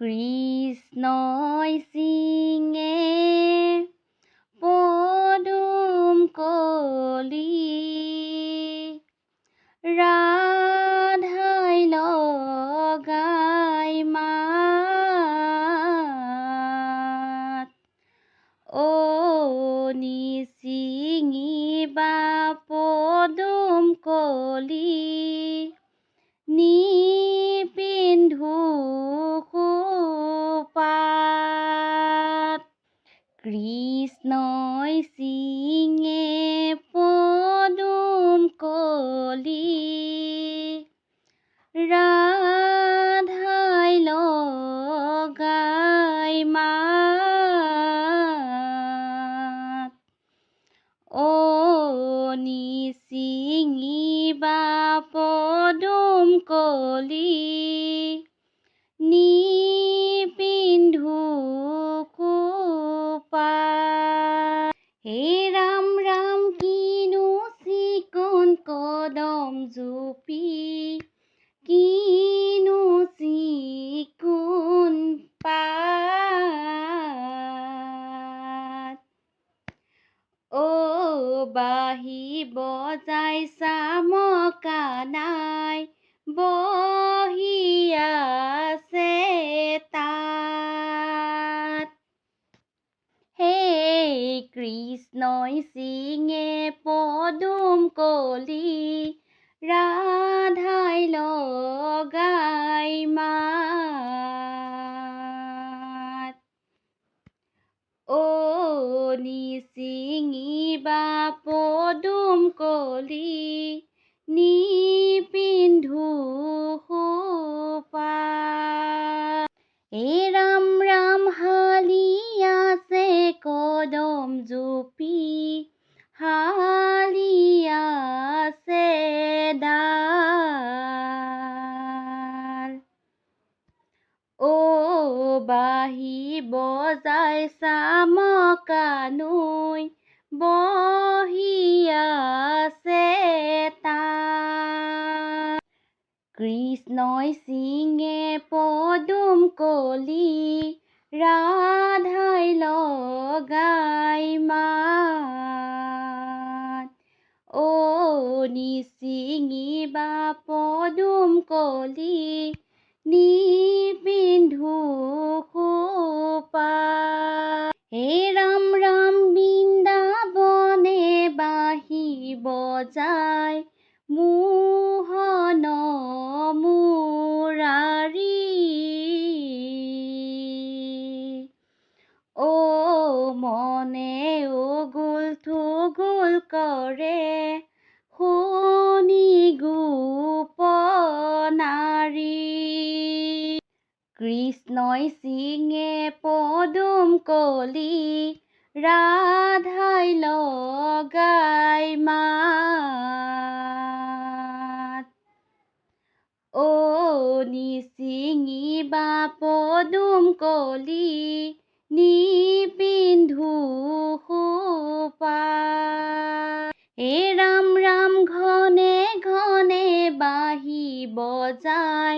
কৃষ্ণই সিঙে পদুম কলি হে ৰাম ৰাম কিনো চিকণ কদম জুপি। কিনো চিকণ পাত। ও বাহি বজাই চামকা নাই বহি কৃষ্ণই চিঙে পদুম কলি ৰাধাই লগাই মাত। ও নিচিঙিবা পদুম কলি নিপিন্ধু সোপা ৰাম ৰাম কৃষ্ণই চিঙে পদুম কলি ৰাধাই লগাই মাত। ও নিচিঙিবা পদুম কলি, নিপিন্ধু খোপা। হে ৰাম ৰাম বৃন্দাবনে বাহি বজাই মোহন মুৰাৰী ও মনে উগুল থুগুল কৰে। শুনি গোপনাৰী। কৃষ্ণই চিঙে পদুম কলি। ৰাধাই লগাই মাত পদুম কলি নিপিন্ধু হে ৰাম ৰাম ঘনে ঘনে বাহি বজাই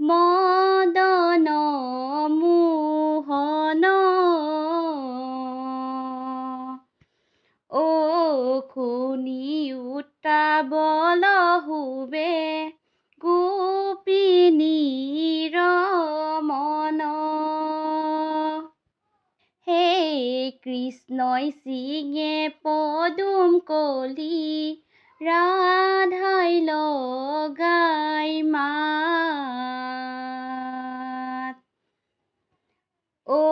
মদন মোহন। ও শুনি উত্তাবল হুবে কৃষ্ণই চিঙে পদুম কলি ৰাধাই লগাই মাত। ও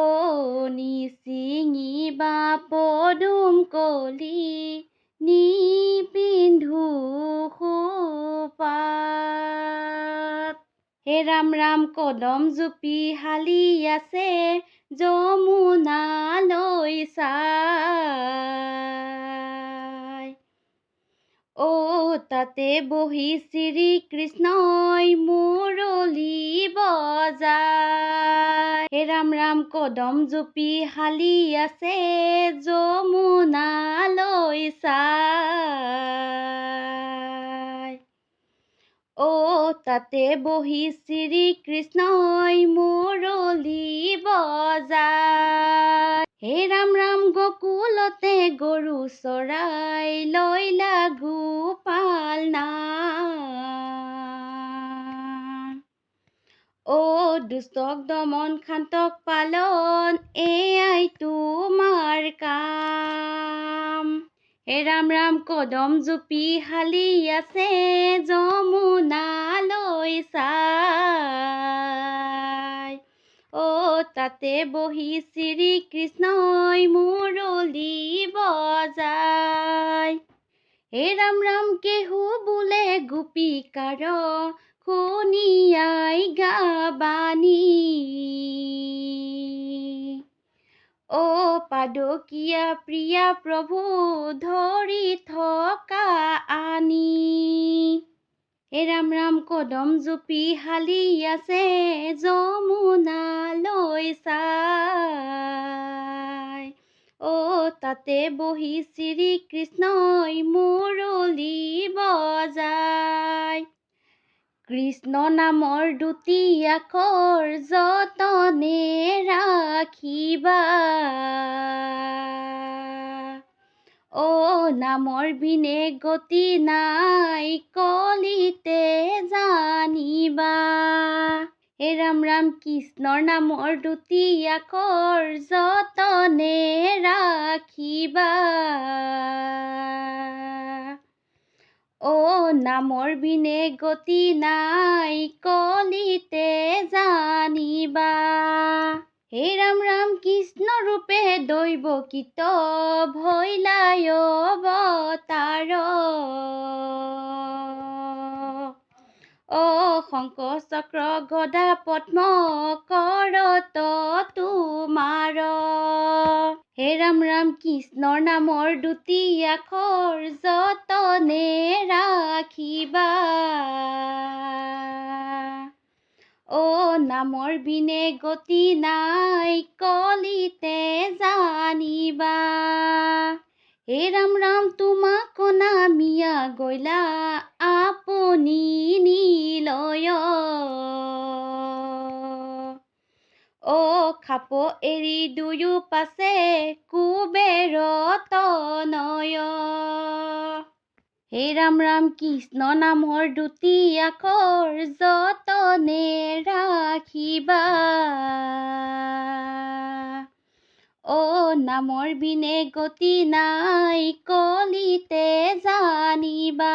নিচিঙিবা পদুম কলি নিপিন্ধু হে ৰাম ৰাম কদম জুপি হালি আছে যমুনালৈ চাই ও তাতে বহি শ্ৰীকৃষ্ণই মুৰলী বজাই হে ৰাম ৰাম কদম জুপি হালি আছে যমুনালৈ চাই অ' তাতে বহি শ্ৰীকৃষ্ণই মুৰলী বজায়। হে ৰাম ৰাম গকুলতে গৰু চৰাই লৈলা গোপাল না অ' দুষ্টক দমন শান্তক পালন এয়াই হে ৰাম ৰাম কদম জুপি শালি আছে যমুনালৈ চাই অ' তাতে বহি শ্ৰীকৃষ্ণই মুৰলী বজায় হে ৰাম কেহু বোলে গোপিকাৰ শুনিয়াই গাবানী অ' পাদকীয়া প্ৰিয়া প্ৰভু ধৰি থকা আনি। হে ৰাম ৰাম কদম জুপি শালি আছে যমুনালৈ চাই। অ' তাতে বহি শ্ৰীকৃষ্ণই মুৰলী বজায় কৃষ্ণ নামৰ দুটি আখৰ যতনে ৰাখিবা। অ' নামৰ বিনে গতি নাই, কলিতে জানিবা। হে ৰাম ৰাম, কৃষ্ণৰ নামৰ দুটি আখৰ যতনে ৰাখিবা। নামৰ বিনে গতি নাই কলিতে জানিবা। হে ৰাম ৰাম কৃষ্ণ ৰূপে দৈৱকীত ভৈলাই অৱতাৰ। অ' শংখ চক্ৰ গদা পদ্ম কৰত তোমাৰ। হে ৰাম ৰাম কৃষ্ণৰ নামৰ দুটি আখৰ যতনে ৰাখিবা। অ' নামৰ বিনে গতি নাই, কলিতে জানিবা। হে ৰাম ৰাম তোমাক নামিয়া গৈলা আপুনি নীলয় খাপ এৰি দুয়ো পাছে কুবেৰ তনয় হে ৰাম ৰাম কৃষ্ণ নামৰ দুটি আখৰ যতনে ৰাখিবা। অ' নামৰ বিনে গতি নাই কলিতে জানিবা।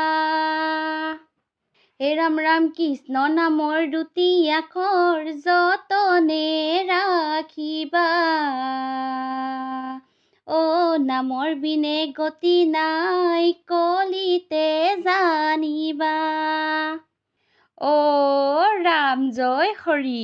হে ৰাম ৰাম কৃষ্ণ নামৰ দুটি আখৰ যতনে ৰাখিবা। অ' নামৰ বিনে গতি নাই কলিতে জানিবা। অ' ৰাম জয় হৰি।